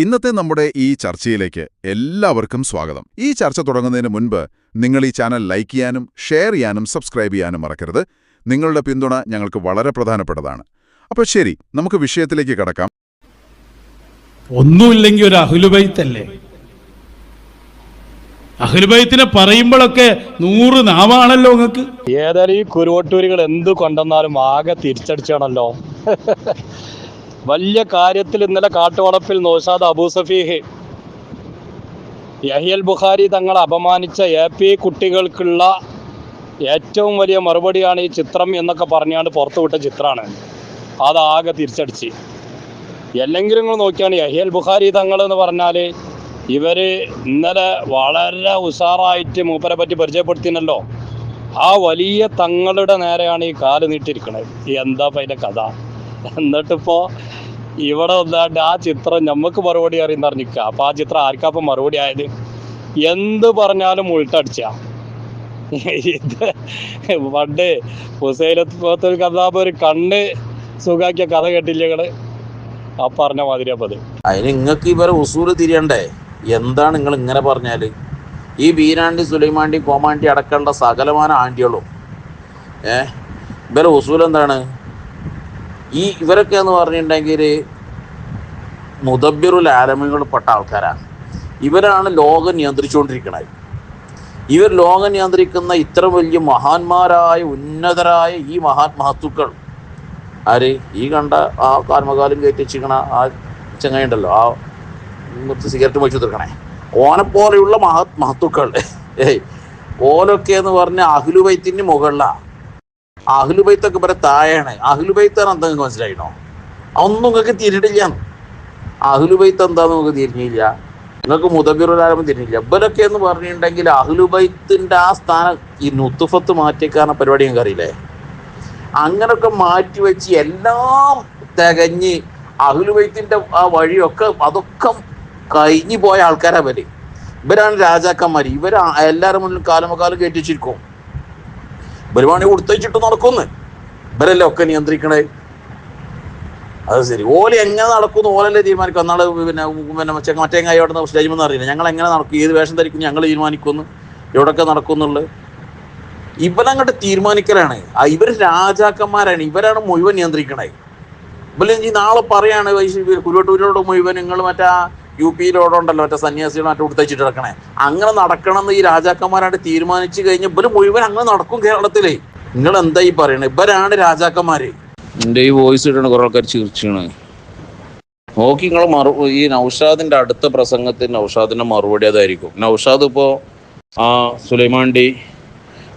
ഇന്നത്തെ നമ്മുടെ ഈ ചർച്ചയിലേക്ക് എല്ലാവർക്കും സ്വാഗതം. ഈ ചർച്ച തുടങ്ങുന്നതിന് മുൻപ് നിങ്ങൾ ഈ ചാനൽ ലൈക്ക് ചെയ്യാനും ഷെയർ ചെയ്യാനും സബ്സ്ക്രൈബ് ചെയ്യാനും മറക്കരുത്. നിങ്ങളുടെ പിന്തുണ ഞങ്ങൾക്ക് വളരെ പ്രധാനപ്പെട്ടതാണ്. അപ്പോൾ ശരി നമുക്ക് വിഷയത്തിലേക്ക് കടക്കാം. ഒന്നുമില്ലെങ്കിൽ ഒരു അഹുലുബൈത്തല്ലേ? അഹുലുബൈത്തിനെ പറയുമ്പോഴൊക്കെ നൂറ് നാവാണല്ലോ നിങ്ങൾക്ക്. ഏതായാലും ഈ കുരുവട്ടൂരികൾ എന്ത് കൊണ്ടെന്നാലും ആകെ തിരിച്ചടിച്ചാണല്ലോ. വലിയ കാര്യത്തിൽ ഇന്നലെ കാട്ടുവളപ്പിൽ നോഷാദ് അബൂ സഫീഹ് യഹിയൽ ബുഖാരി തങ്ങളെ അപമാനിച്ച എ പി കുട്ടികൾക്കുള്ള ഏറ്റവും വലിയ മറുപടിയാണ് ഈ ചിത്രം എന്നൊക്കെ പറഞ്ഞാണ് പുറത്തുവിട്ട ചിത്രമാണ്. അതാകെ തിരിച്ചടിച്ച്. എല്ലെങ്കിലും നിങ്ങൾ നോക്കിയാണ് യഹിയൽ ബുഖാരി തങ്ങൾ എന്ന് പറഞ്ഞാൽ ഇവർ ഇന്നലെ വളരെ ഉഷാറായിട്ട് മൂപ്പരെ പറ്റി പരിചയപ്പെടുത്തിനല്ലോ ആ വലിയ തങ്ങളുടെ നേരെയാണ് ഈ കാൽ നീട്ടിയിരിക്കുന്നത് എന്താ അതിന്റെ കഥ? എന്നിട്ടിപ്പോ ഇവിടെ വന്നാണ്ട് ആ ചിത്രം നമുക്ക് മറുപടി അറിയുന്ന അറിഞ്ഞിക്ക അപ്പൊ ആ ചിത്രം ആർക്കാപ്പം മറുപടി ആയത്? എന്ത് പറഞ്ഞാലും ഉൾട്ടടിച്ച. ഇത് പണ്ട് ഹുസൈലത്ത് കഥാപ ഒരു കണ്ണ് സുഖാക്കിയ കഥ കേട്ടില്ല ആ പറഞ്ഞ മാതിരി അപ്പത്. അത് അതിന് നിങ്ങൾക്ക് ഇവരെ ഉസൂൽ തിരിയണ്ടേ? എന്താണ് നിങ്ങൾ ഇങ്ങനെ പറഞ്ഞാൽ ഈ ബീരാണ്ടി സുലൈമാണ്ടി കോമാണ്ടി അടക്കേണ്ട സകലമാന ആണ്ടികളും. ഏ? ഇവരെ ഉസൂൽ എന്താണ് ഈ ഇവരൊക്കെ എന്ന് പറഞ്ഞിട്ടുണ്ടെങ്കിൽ മുദബിറുൽ ആലമികൾ പെട്ട ആൾക്കാരാണ്. ഇവരാണ് ലോകം നിയന്ത്രിച്ചുകൊണ്ടിരിക്കുന്നത് ഇവർ ലോകം നിയന്ത്രിക്കുന്ന ഇത്ര വലിയ മഹാന്മാരായ ഉന്നതരായ ഈ മഹാത്മഹത്തുക്കൾ ആര്? ഈ കണ്ട ആ കാർമകാലം കയറ്റി വെച്ചിരിക്കണ ആ ചങ്ങയുണ്ടല്ലോ ആ സിഗരറ്റ് വെച്ചു തീർക്കണേ ഓനെപ്പോലെയുള്ള മഹത് ഏയ്. ഓലൊക്കെ എന്ന് പറഞ്ഞ അഹ്ലുബൈത്തിന് മുകളിലാ. അഹ്ലുബൈത്തൊക്കെ ഇവരെ താഴെയാണ്. അഹ്ലുബൈത്താണ് എന്താ നിങ്ങൾക്ക് മനസ്സിലായിനോ? അതൊന്നും നിങ്ങൾക്ക് തിരിടില്ല അഹ്ലുബൈത്ത് എന്താന്ന് നിങ്ങൾക്ക് തിരിഞ്ഞില്ല നിങ്ങൾക്ക് മുതബിറുലാലം തിരിഞ്ഞില്ല ഇവരൊക്കെ എന്ന് പറഞ്ഞിട്ടുണ്ടെങ്കിൽ അഹ്ലുബൈത്തിന്റെ ആ സ്ഥാനം ഈ നുത്തുഫത്ത് മാറ്റിക്കാരണ പരിപാടി നിങ്ങൾക്ക് അറിയില്ലേ? അങ്ങനൊക്കെ മാറ്റി വെച്ച് എല്ലാം തികഞ്ഞ് അഹ്ലുബൈത്തിന്റെ ആ വഴിയൊക്കെ അതൊക്കെ കഴിഞ്ഞു പോയ ആൾക്കാരാ വരെ ഇവരാണ് രാജാക്കന്മാർ ഇവർ എല്ലാവരും മുന്നിൽ കാലമകാലം കയറ്റി ഇവരുവാണി കൊടുത്തയച്ചിട്ട് നടക്കുന്നു ഇവരല്ലേ ഒക്കെ നിയന്ത്രിക്കണേ? അത് ശരി. ഓല എങ്ങനെ നടക്കുന്നു ഓലല്ലേ തീരുമാനിക്കും. എന്നാൾ പിന്നെ പിന്നെ മറ്റേ കൈ അവിടെ സ്റ്റേജ്മെന്ന് അറിയില്ല? ഞങ്ങൾ എങ്ങനെ നടക്കും? ഏത് വേഷം ധരിക്കും? ഞങ്ങൾ തീരുമാനിക്കുന്നു എവിടെയൊക്കെ നടക്കുന്നുള്ളത് ഇവനങ്ങോട്ട് തീരുമാനിക്കലാണ്. ഇവർ രാജാക്കന്മാരാണ്. ഇവരാണ് മുഴുവൻ നിയന്ത്രിക്കണേ. ഇവലെ നാളെ പറയാണ് കുരുവട്ടൂരിലോട് മുഴുവൻ നിങ്ങൾ മറ്റേ യു പിയിലോടുണ്ടല്ലോ മറ്റേ സന്യാസികൾ മറ്റേ കൊടുത്തച്ചിട്ട് നടക്കണേ. അങ്ങനെ നടക്കണം എന്ന് ഈ രാജാക്കന്മാരായിട്ട് തീരുമാനിച്ചു കഴിഞ്ഞ ഇവർ മുഴുവൻ അങ്ങനെ നടക്കും കേരളത്തിലേ. നിങ്ങൾ എന്താ ഈ പറയണേ? ഇവരാണ് രാജാക്കന്മാര്. എന്റെ ഈ വോയിസ് ഇട്ടാണ് കുറെ ആൾക്കാർ ചിരിച്ചാണ്. നോക്കി നിങ്ങൾ മറു ഈ നൗഷാദിന്റെ അടുത്ത പ്രസംഗത്തിന് നൗഷാദിന്റെ മറുപടി അതായിരിക്കും. നൗഷാദ് ഇപ്പോ ആ സുലൈമാണ്ടി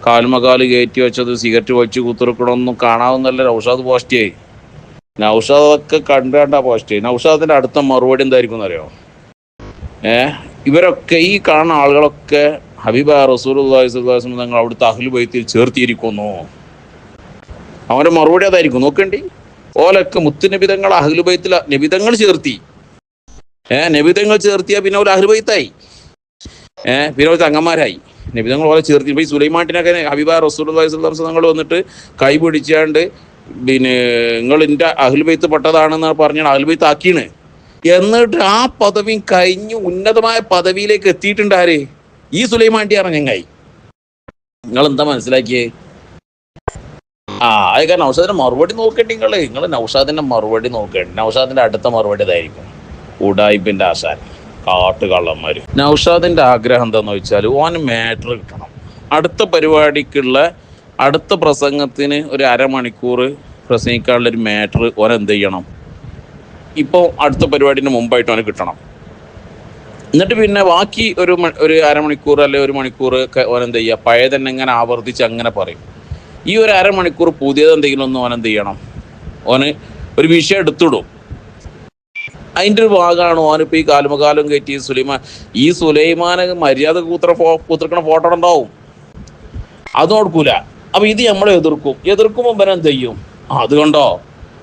കാൽമകാൽ കയറ്റി വെച്ചത് സിഗരറ്റ് വലിച്ചു കുത്തിറക്കണമെന്നും കാണാവുന്നല്ല നൗഷാദ് പോസ്റ്റ് ചെയ്യും നൗഷാദൊക്കെ ഒക്കെ കണ്ടാ പോസ്റ്റ് ചെയ്യും നൗഷാദിന്റെ അടുത്ത മറുപടി എന്തായിരിക്കും എന്നറിയോ? ഇവരൊക്കെ ഈ കാണുന്ന ആളുകളൊക്കെ ഹബീബ റസൂൽ തങ്ങൾ അവിടുത്തെ അഹ്ലുബൈത്തിൽ ചേർത്തിയിരിക്കുന്നു. അവന്റെ മറുപടി അതായിരിക്കും. നോക്കണ്ടി. ഓലൊക്കെ മുത്തുനബിതങ്ങൾ അഖിൽ ബൈത്തിൽ നബിതങ്ങൾ ചേർത്തി. ഏഹ് നബിതങ്ങൾ ചേർത്തിയാ പിന്നെ അഖിൽ ബൈത്തായി. ഏഹ് പിന്നെ ഒരു തങ്ങന്മാരായി. നബിതങ്ങൾ ഓലെ ചേർത്തി. ഇപ്പൊ ഈ സുലൈമാട്ടിനൊക്കെ ഹബീബ റസൂൽ തങ്ങൾ വന്നിട്ട് കൈ പിടിച്ചാണ്ട് പിന്നെ നിങ്ങൾ എന്റെ അഹ്ലുബൈത്ത് പെട്ടതാണെന്ന് പറഞ്ഞാൽ അഹ്ലുബൈത്ത് ആക്കിയാണ് എന്നിട്ട് ആ പദവി കഴിഞ്ഞ് ഉന്നതമായ പദവിയിലേക്ക് എത്തിയിട്ടുണ്ട് ഈ സുലൈമാണ്ടി അറിഞ്ഞങ്ങായി നിങ്ങൾ എന്താ മനസ്സിലാക്കിയേ? ആ അത് കാരണം നൗഷാദിന്റെ മറുപടി നോക്കേണ്ടി നിങ്ങൾ നിങ്ങൾ നൗഷാദിന്റെ മറുപടി നോക്കേണ്ടി. നൗഷാദിന്റെ അടുത്ത മറുപടി ഇതായിരിക്കും. ഉടായിപ്പിന്റെ ആശാൻ. കാട്ടുകള്ളന്മാര്. നൗഷാദിന്റെ ആഗ്രഹം എന്താന്ന് വെച്ചാൽ ഓൻ മാറ്റർ കിട്ടണം. അടുത്ത പരിപാടിക്കുള്ള അടുത്ത പ്രസംഗത്തിന് ഒരു അരമണിക്കൂർ പ്രസംഗിക്കാനുള്ള ഒരു മാറ്റർ ഓൻ എന്ത് ചെയ്യണം? ഇപ്പോൾ അടുത്ത പരിപാടിന് മുമ്പായിട്ട് അവന് കിട്ടണം. എന്നിട്ട് പിന്നെ ബാക്കി ഒരു ഒരു അരമണിക്കൂർ അല്ലെ ഒരു മണിക്കൂർ എന്ത് ചെയ്യുക? പഴയ തന്നെ ഇങ്ങനെ ആവർത്തിച്ച് അങ്ങനെ പറയും. ഈ ഒരു അരമണിക്കൂർ പുതിയത് എന്തെങ്കിലും ഒന്ന് ഓൻ എന്ത് ചെയ്യണം? ഓന് ഒരു വിഷയം എടുത്തിടും. അതിന്റെ ഒരു ഭാഗമാണ് ഓനിപ്പോൾ ഈ കാലുമകാലം കയറ്റി സുലൈമാൻ ഈ സുലൈമാന് മര്യാദ കൂത്ര ഫോ കൂത്രക്കണ ഫോട്ടോ ഉണ്ടാവും. അത് കൊടുക്കൂല അപ്പൊ ഇത് നമ്മളെ എതിർക്കും. എതിർക്കുമ്പോൾ എന്ത് ചെയ്യും? അതുകൊണ്ടോ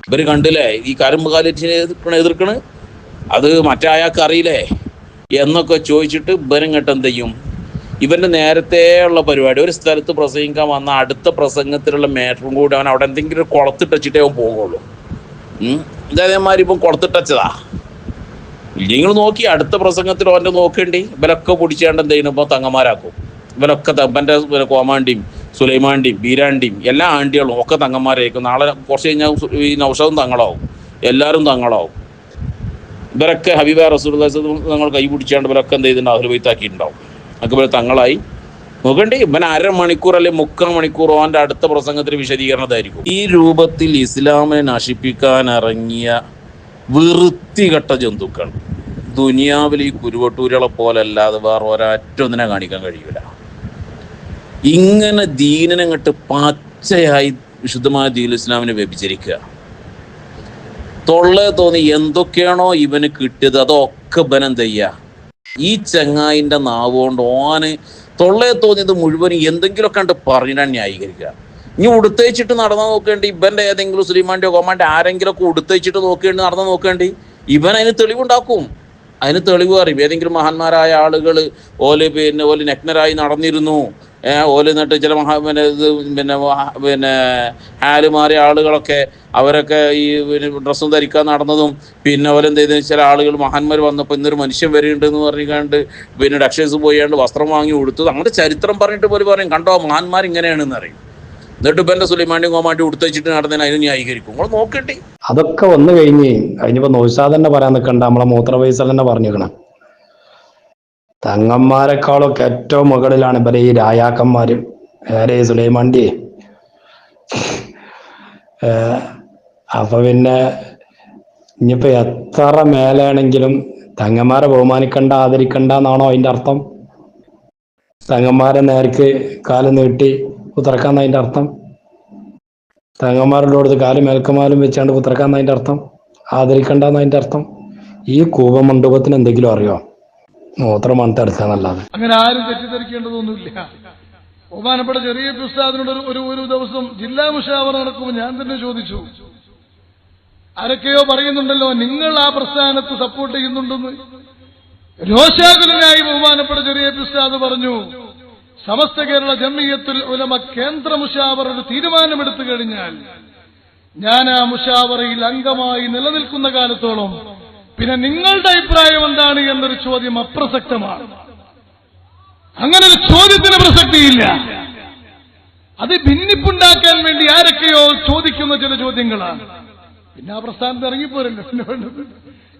ഇവർ കണ്ടില്ലേ ഈ കരമ്പ് കാലിറ്റിനെ എതിർക്കണ എതിർക്കണ്? അത് മറ്റായാൾക്ക് അറിയില്ലേ? എന്നൊക്കെ ചോദിച്ചിട്ട് ഇവനും എന്ത് ചെയ്യും? ഇവന്റെ നേരത്തെ ഉള്ള പരിപാടി ഒരു സ്ഥലത്ത് പ്രസംഗിക്കാൻ വന്ന അടുത്ത പ്രസംഗത്തിലുള്ള മേറ്ററും കൂടി അവൻ അവിടെ എന്തെങ്കിലും ഒരു കുളത്തിട്ട് വെച്ചിട്ടേ അവൻ പോകുള്ളൂ. ഇതേമാതിരി ഇപ്പം കുളത്തിട്ടച്ചതാ നിങ്ങൾ നോക്കി അടുത്ത പ്രസംഗത്തിൽ അവന്റെ നോക്കേണ്ടി. ഇവരൊക്കെ പിടിച്ചാണ്ട് എന്ത് ചെയ്യുന്നു ഇപ്പോൾ തങ്ങന്മാരാക്കും. ഇവരൊക്കെ തപ്പന്റെ കോമാണ്ടിയും സുലൈമാണ്ടിയും ബീരാണ്ടിയും എല്ലാ ആണ്ടികളും ഒക്കെ തങ്ങന്മാരായിരിക്കും. നാളെ കുറച്ച് കഴിഞ്ഞാൽ ഈ നൗഷവും തങ്ങളാവും. എല്ലാവരും തങ്ങളാവും. ഇവരൊക്കെ ഹബീബ റസൂൽ തങ്ങൾ കൈ പിടിച്ചാണ്ട് ഇവരൊക്കെ എന്ത് ചെയ്തിട്ടുണ്ട് അഹ്ലു ബൈത്താക്കിയിട്ടുണ്ടാവും അതൊക്കെ ഇവർ തങ്ങളായി. നോക്കണ്ടേ ഇവൻ അരമണിക്കൂർ അല്ലെങ്കിൽ മുക്കാൽ മണിക്കൂർ ഓന്റെ അടുത്ത പ്രസംഗത്തിന് വിശദീകരണതായിരിക്കും ഈ രൂപത്തിൽ ഇസ്ലാമിനെ നശിപ്പിക്കാൻ ഇറങ്ങിയ വൃത്തികെട്ട ജന്തുക്കൾ ദുനിയാവിൽ ഈ കുരുവട്ടൂരുകളെ പോലല്ലാതെ വേറെ ഒരാറ്റൊന്നിനെ കാണിക്കാൻ കഴിയൂല. ഇങ്ങനെ ദീനനെ അങ്ങോട്ട് പച്ചയായി വിശുദ്ധമായ ദീൻ ഇസ്ലാമിനെ വ്യഭിചരിക്കുക. തൊള്ളേ തോന്നി എന്തൊക്കെയാണോ ഇവന് കിട്ടിയത് അതൊക്കെ ബനം എന്ത് ഈ ചങ്ങായിന്റെ നാവ് കൊണ്ട് ഓന് തൊള്ളയെ തോന്നിയത് മുഴുവൻ എന്തെങ്കിലുമൊക്കെ കണ്ട് പറഞ്ഞിട്ടാണ് ന്യായീകരിക്കുക. ഇനി ഉടുത്തേച്ചിട്ട് നടന്നു നോക്കേണ്ടി ഇവന്റെ ഏതെങ്കിലും കോമാന്റെ ആരെങ്കിലും ഒക്കെ ഉടുത്തേച്ചിട്ട് നോക്കേണ്ടി നടന്നു നോക്കേണ്ടി ഇവൻ അതിന് തെളിവുണ്ടാക്കും. അതിന് തെളിവ് അറിയും. ഏതെങ്കിലും മഹാന്മാരായ ആളുകൾ ഓൽ പിന്നെ ഓൽ നഗ്നരായി നടന്നിരുന്നു. ഓൽ എന്നിട്ട് ചില മഹാ പിന്നെ ഇത് പിന്നെ പിന്നെ ഹാൽ മാറിയ ആളുകളൊക്കെ അവരൊക്കെ ഈ ഡ്രസ്സും ധരിക്കാൻ നടന്നതും പിന്നെ ഓലെന്ത് ചെയ്തു? ചില ആളുകൾ മഹാന്മാർ വന്നപ്പോൾ ഇന്നൊരു മനുഷ്യൻ വരെയുണ്ട് എന്ന് പറഞ്ഞുകൊണ്ട് പിന്നെ ഡക്ഷേഴ്സ് പോയാണ്ട് വസ്ത്രം വാങ്ങി കൊടുത്തത് അങ്ങനത്തെ ചരിത്രം പറഞ്ഞിട്ട് പോലും പറയും. കണ്ടോ മഹാന്മാർ ഇങ്ങനെയാണെന്ന് അറിയും എന്നിട്ട് ഇപ്പം എന്റെ സുലൈമാണ്ടി കോമാണ്ടി ഉടുത്തച്ചിട്ട് നടന്നതിന് അതിന് ന്യായീകരിക്കും. നിങ്ങൾ നോക്കണ്ടേ. അതൊക്കെ വന്നു കഴിഞ്ഞ് അതിനിപ്പോ നൗഷാദ് തന്നെ പറയാൻ നിൽക്കണ്ട നമ്മളെ മൂത്ര പൈസ തന്നെ പറഞ്ഞിരിക്കണം. തങ്ങന്മാരെക്കാളൊക്കെ ഏറ്റവും മുകളിലാണ് ഇവരെ ഈ രായാക്കന്മാര് ഏറെ സുലൈമാണ്ടി അപ്പൊ പിന്നെ ഇനിയിപ്പോ എത്ര മേലാണെങ്കിലും തങ്ങന്മാരെ ബഹുമാനിക്കണ്ട ആദരിക്കണ്ട എന്നാണോ അതിന്റെ അർത്ഥം? തങ്ങന്മാരെ നേർക്ക് കാൽ നീട്ടി ഉത്തറക്കാന്ന് അതിന്റെ അർത്ഥം? തങ്ങന്മാരുടെ അടുത്ത് കാലും മേൽക്കമാലും വെച്ചാണ്ട് പുത്രക്കാന്ന് അതിന്റെ അർത്ഥം? ആദരിക്കണ്ടെന്ന് അതിന്റെ അർത്ഥം? ഈ കൂപമണ്ഡപത്തിന് എന്തെങ്കിലും അറിയോ? മൂത്രമാണ് മണത്ത് എടുക്കാന്നല്ലാതെ അങ്ങനെ ആരും തെറ്റിദ്ധരിക്കേണ്ടതൊന്നുമില്ല. ബഹുമാനപ്പെട്ട ചെറിയ ഉസ്താദിനോട് ഒരു- ഒരു ഒരു ദിവസം ജില്ലാ മുഷാവർ നടക്കുമ്പോൾ ഞാൻ തന്നെ ചോദിച്ചു. ആരൊക്കെയോ പറയുന്നുണ്ടല്ലോ നിങ്ങൾ ആ പ്രസ്ഥാനത്ത് സപ്പോർട്ട് ചെയ്യുന്നുണ്ടെന്ന്. രോഷാകുലനായി ബഹുമാനപ്പെട്ട ചെറിയ ഉസ്താദ് പറഞ്ഞു സമസ്ത കേരള ജമ്മിയത്തുൽ ഉലമ കേന്ദ്ര മുഷാവർ തീരുമാനമെടുത്തു കഴിഞ്ഞാൽ ഞാൻ ആ മുഷാവറയിൽ അംഗമായി നിലനിൽക്കുന്ന കാലത്തോളം പിന്നെ നിങ്ങളുടെ അഭിപ്രായം എന്താണ് എന്നൊരു ചോദ്യം അപ്രസക്തമാണ്. അങ്ങനെ ഒരു ചോദ്യത്തിന് പ്രസക്തിയില്ല. അത് ഭിന്നിപ്പുണ്ടാക്കാൻ വേണ്ടി ആരൊക്കെയോ ചോദിക്കുന്ന ചില ചോദ്യങ്ങളാണ്. പിന്നെ ആ പ്രസ്ഥാനത്ത് ഇറങ്ങിപ്പോരല്ലോ പിന്നെ വേണ്ടത്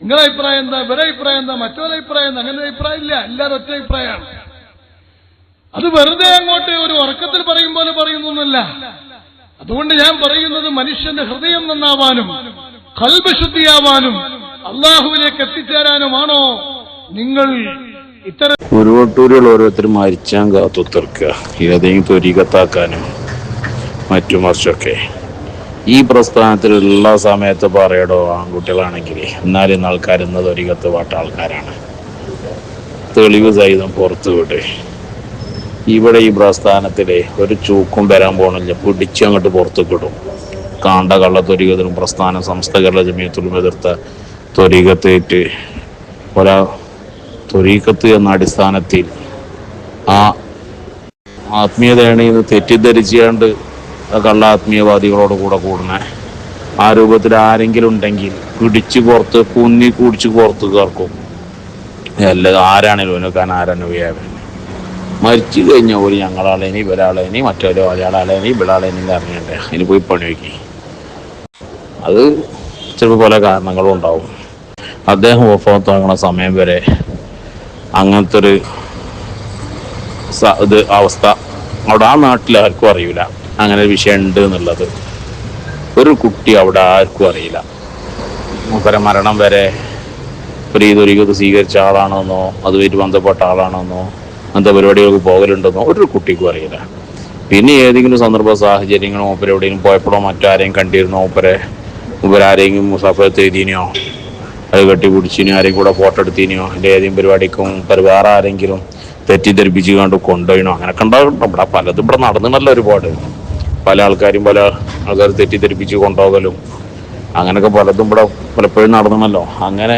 നിങ്ങളുടെ അഭിപ്രായം എന്താ? ഇവരുടെ അഭിപ്രായം എന്താ? മറ്റൊരു അഭിപ്രായം എന്താ? അങ്ങനെ അഭിപ്രായം ഇല്ല. എല്ലാവരും ഒറ്റ അഭിപ്രായമാണ്. അത് വെറുതെ അങ്ങോട്ട് ഒരു ഉറക്കത്തിൽ പറയും പോലെ പറയുന്നൊന്നല്ല അതുകൊണ്ട് ഞാൻ പറയുന്നത് മനുഷ്യന്റെ ഹൃദയം നന്നാവാനും കൽബശുദ്ധിയാവാനും അള്ളാഹുവിലേക്ക് എത്തിച്ചേരാനുമാണോ? നിങ്ങൾ ഇത്തരം ഉരുവട്ടൂരുകൾ ഓരോരുത്തരും മരിച്ചാൻ കാത്തുത്തർക്കുക ഏതെങ്കിലും ത്വരികത്താക്കാനും മറ്റു മറിച്ചൊക്കെ. ഈ പ്രസ്ഥാനത്തിൽ എല്ലാ സമയത്ത് പറയടോ ആൺകുട്ടികളാണെങ്കിൽ എന്നാലും ഇന്ന് ത്വരികത്ത് പാട്ട ആൾക്കാരാണ്. തെളിവ് സഹിതം പുറത്തു വിട് ഇവിടെ ഈ പ്രസ്ഥാനത്തിലെ ഒരു ചൂക്കും വരാൻ പോണില്ല. പിടിച്ച് അങ്ങോട്ട് പുറത്തു കിടും കാണ്ട കള്ള ത്വരികത്തിനും പ്രസ്ഥാനം സംസ്ഥ കേരള ജമീയത്തിലും എതിർത്ത ത്വരികത്തേറ്റ് ഒരാ ത്വരീക്കത്ത് എന്ന അടിസ്ഥാനത്തിൽ ആ ആത്മീയതയാണ് ഇത് തെറ്റിദ്ധരിച്ചുകൊണ്ട് കള്ള ആത്മീയവാദികളോട് കൂടെ കൂടുന്ന. ആ രൂപത്തിൽ ആരെങ്കിലും ഉണ്ടെങ്കിൽ പിടിച്ച് പുറത്ത് കുന്നി കുടിച്ച് പുറത്ത് കയർക്കും അല്ല ആരാണേലും ആരാണ് വ്യാപനം. മരിച്ചു കഴിഞ്ഞ ഒരു ഞങ്ങളാളേനി ഇവരാളേനി മറ്റൊരു ഒരാളാളേനി ഇവളാളേനി അറിയണ്ടേ? അതിന് പോയി പണി വയ്ക്കി അത് ചിലപ്പോൾ പല കാരണങ്ങളും ഉണ്ടാവും. അദ്ദേഹം ഓഫ് തുടങ്ങുന്ന സമയം വരെ അങ്ങനത്തെ ഒരു ഇത് അവസ്ഥ അവിടെ ആ നാട്ടിൽ ആർക്കും അറിയില്ല. അങ്ങനെ ഒരു വിഷയം ഉണ്ട് എന്നുള്ളത്. ഒരു കുട്ടി അവിടെ ആർക്കും അറിയില്ല. മൂപ്പര മരണം വരെ ഒരു ഇതൊരു സ്വീകരിച്ച ആളാണെന്നോ അതുമായിട്ട് ബന്ധപ്പെട്ട ആളാണെന്നോ അങ്ങനത്തെ പരിപാടികൾക്ക് പോകലുണ്ടെന്നോ ഒരു കുട്ടിക്കും അറിയില്ല. പിന്നെ ഏതെങ്കിലും സന്ദർഭ സാഹചര്യങ്ങളോ മൂപ്പര് എവിടെയെങ്കിലും പോയപ്പോഴോ മറ്റാരെയും കണ്ടിരുന്നോ മൂപ്പരെ മൂപ്പരാരെങ്കിലും മുസാഫത്ത് എഴുതിനോ അത് കെട്ടിപ്പിടിച്ചിനോ ആരെയും കൂടെ ഫോട്ടോ എടുത്തിനോ അതിന്റെ ഏതെങ്കിലും പരിപാടിക്കും മൂപ്പര് വേറെ ആരെങ്കിലും തെറ്റിദ്ധരിപ്പിച്ച് കണ്ട് കൊണ്ടുപോയിനോ അങ്ങനെയൊക്കെ ഉണ്ടാകുന്നുണ്ട് ഇവിടെ പലതും ഇവിടെ നടന്നിട്ടല്ലോ ഒരുപാട്. പല ആൾക്കാരും പല ആൾക്കാർ തെറ്റിദ്ധരിപ്പിച്ച് കൊണ്ടുപോകലും അങ്ങനെയൊക്കെ പലതും ഇവിടെ പലപ്പോഴും നടന്നല്ലോ അങ്ങനെ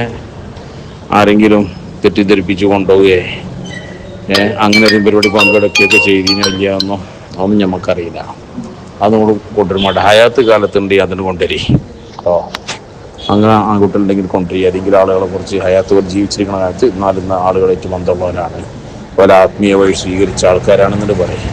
ആരെങ്കിലും തെറ്റിദ്ധരിപ്പിച്ച് കൊണ്ടുപോവുകയെ അങ്ങനെ ഒരു പരിപാടി പങ്കെടുക്കുകയൊക്കെ ചെയ്തിനോ ഇല്ല എന്നോ അതൊന്നും നമുക്കറിയില്ല അത് നമ്മൾ കൊണ്ടുവരുമ്പോൾ ഹയാത്ത് കാലത്തുണ്ട് അതിന് കൊണ്ടുവരി. ഓ അങ്ങനെ ആൺകുട്ടികളുണ്ടെങ്കിൽ കൊണ്ടുവരിക അല്ലെങ്കിൽ ആളുകളെ കുറിച്ച് ഹയാത്ത് ജീവിച്ചിരിക്കുന്ന കാലത്ത് നാലിന്ന് ആളുകളായിട്ട് ബന്ധമുള്ളവരാണ്. പല ആത്മീയ വഴി സ്വീകരിച്ച ആൾക്കാരാണെന്നിട്ട് പറയും.